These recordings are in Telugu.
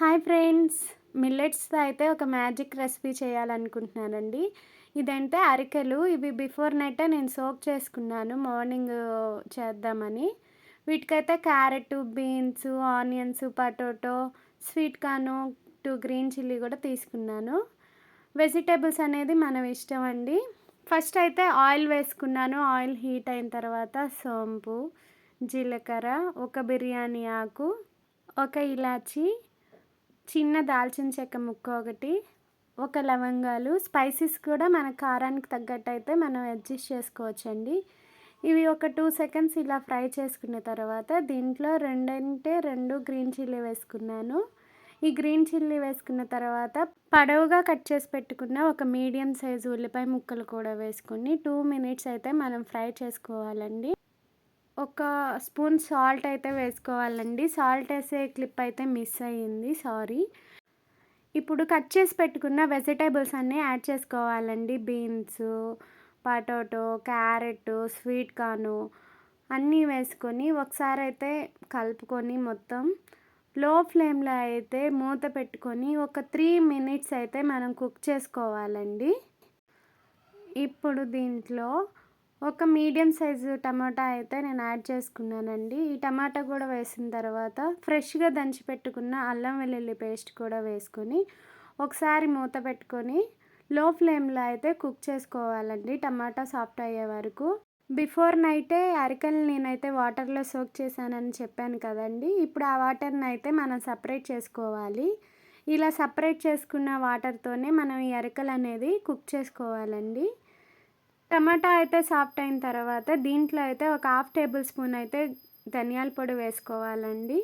హాయ్ ఫ్రెండ్స్ మిల్లెట్స్తో అయితే ఒక మ్యాజిక్ రెసిపీ చేయాలనుకుంటున్నానండి. ఇదంటే అరికెలు ఇవి బిఫోర్ నైటే నేను సోక్ చేసుకున్నాను మార్నింగ్ చేద్దామని. వీటికైతే carrot beans onions potato sweet corn two green chilli కూడా తీసుకున్నాను. వెజిటేబుల్స్ అనేది మనం ఇష్టం అండి. ఫస్ట్ అయితే ఆయిల్ వేసుకున్నాను ఆయిల్ హీట్ అయిన తర్వాత సోంపు జీలకర్ర ఒక బిర్యానీ ఆకు ఒక ఇలాచి చిన్న దాల్చిన చెక్క ముక్క ఒకటి ఒక లవంగాలు స్పైసెస్ కూడా మన కారానికి తగ్గట్టు అయితే మనం అడ్జస్ట్ చేసుకోవచ్చండి. ఇవి ఒక టూ సెకండ్స్ ఇలా ఫ్రై చేసుకున్న తర్వాత దీంట్లో రెండంటే రెండు గ్రీన్ చిల్లీ వేసుకున్నాను. ఈ గ్రీన్ చిల్లీ వేసుకున్న తర్వాత పడవుగా కట్ చేసి పెట్టుకున్న ఒక మీడియం సైజు ఉల్లిపాయ ముక్కలు కూడా వేసుకుని టూ మినిట్స్ అయితే మనం ఫ్రై చేసుకోవాలండి. ఒక స్పూన్ సాల్ట్ అయితే వేసుకోవాలండి. సాల్ట్ వేసే క్లిప్ అయితే మిస్ అయ్యింది. సారీ. ఇప్పుడు కట్ చేసి పెట్టుకున్న వెజిటేబుల్స్ అన్నీ యాడ్ చేసుకోవాలండి. Beans potato carrot sweet corn అన్నీ వేసుకొని ఒకసారి అయితే కలుపుకొని మొత్తం లో ఫ్లేమ్లో అయితే మూత పెట్టుకొని ఒక త్రీ మినిట్స్ అయితే మనం కుక్ చేసుకోవాలండి. ఇప్పుడు దీంట్లో ఒక మీడియం సైజు టమాటా అయితే నేను యాడ్ చేసుకున్నానండి. ఈ టమాటా కూడా వేసిన తర్వాత ఫ్రెష్గా దంచి పెట్టుకున్న అల్లం వెల్లుల్లి పేస్ట్ కూడా వేసుకొని ఒకసారి మూత పెట్టుకొని లో ఫ్లేమ్లో అయితే కుక్ చేసుకోవాలండి. టమాటా సాఫ్ట్ అయ్యే వరకు. బిఫోర్ నైటే అరికలు నేనైతే వాటర్లో సోక్ చేశానని చెప్పాను కదండి. ఇప్పుడు ఆ వాటర్ని అయితే మనం సపరేట్ చేసుకోవాలి. ఇలా సపరేట్ చేసుకున్న వాటర్తోనే మనం ఈ అరికలు అనేది కుక్ చేసుకోవాలండి. టమాటా అయితే సాఫ్ట్ అయిన తర్వాత దీంట్లో అయితే ఒక హాఫ్ టేబుల్ స్పూన్ అయితే ధనియాల పొడి వేసుకోవాలండి.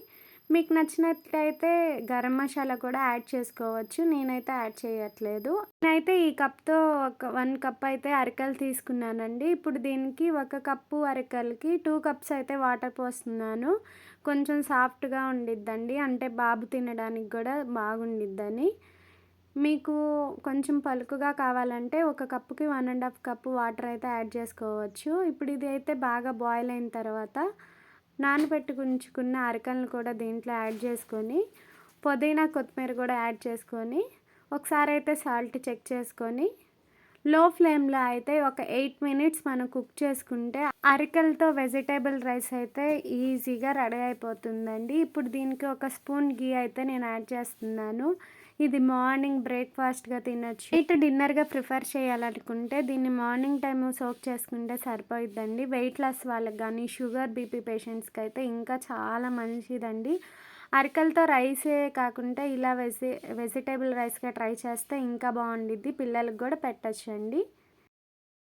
మీకు నచ్చినట్లయితే గరం మసాలా కూడా యాడ్ చేసుకోవచ్చు. నేనైతే యాడ్ చేయట్లేదు. నేనైతే ఈ కప్తో ఒక వన్ కప్ అయితే అరకలు తీసుకున్నానండి. ఇప్పుడు దీనికి ఒక కప్పు అరకలకి టూ కప్స్ అయితే వాటర్ పోస్తున్నాను. కొంచెం సాఫ్ట్గా ఉండిద్దండి. అంటే బాబు తినడానికి కూడా బాగుండిద్దని. మీకు కొంచెం పలుకుగా కావాలంటే ఒక కప్పుకి one and half cup water అయితే యాడ్ చేసుకోవచ్చు. ఇప్పుడు ఇది అయితే బాగా బాయిల్ అయిన తర్వాత నానబెట్టుకుంచుకున్న అరకలను కూడా దీంట్లో యాడ్ చేసుకొని పుదీనా కొత్తిమీర కూడా యాడ్ చేసుకొని ఒకసారి అయితే సాల్ట్ చెక్ చేసుకొని లో ఫ్లేమ్లో అయితే ఒక ఎయిట్ మినిట్స్ మనం కుక్ చేసుకుంటే అరికలతో వెజిటేబుల్ రైస్ అయితే ఈజీగా రెడీ అయిపోతుందండి. ఇప్పుడు దీనికి ఒక స్పూన్ గీ అయితే నేను యాడ్ చేస్తున్నాను. ఇది మార్నింగ్ బ్రేక్ఫాస్ట్గా తినొచ్చు. నైట్ డిన్నర్గా ప్రిఫర్ చేయాలనుకుంటే దీన్ని మార్నింగ్ టైం సోక్ చేసుకుంటే సరిపోయిద్దండి. వెయిట్ లాస్ వాళ్ళకి కానీ షుగర్ బీపీ పేషెంట్స్కి అయితే ఇంకా చాలా మంచిదండి. అరకలతో రైసే కాకుండా ఇలా వెజి వెజిటేబుల్ రైస్గా ట్రై చేస్తే ఇంకా బాగుండిద్ది. పిల్లలకు కూడా పెట్టచ్చండి.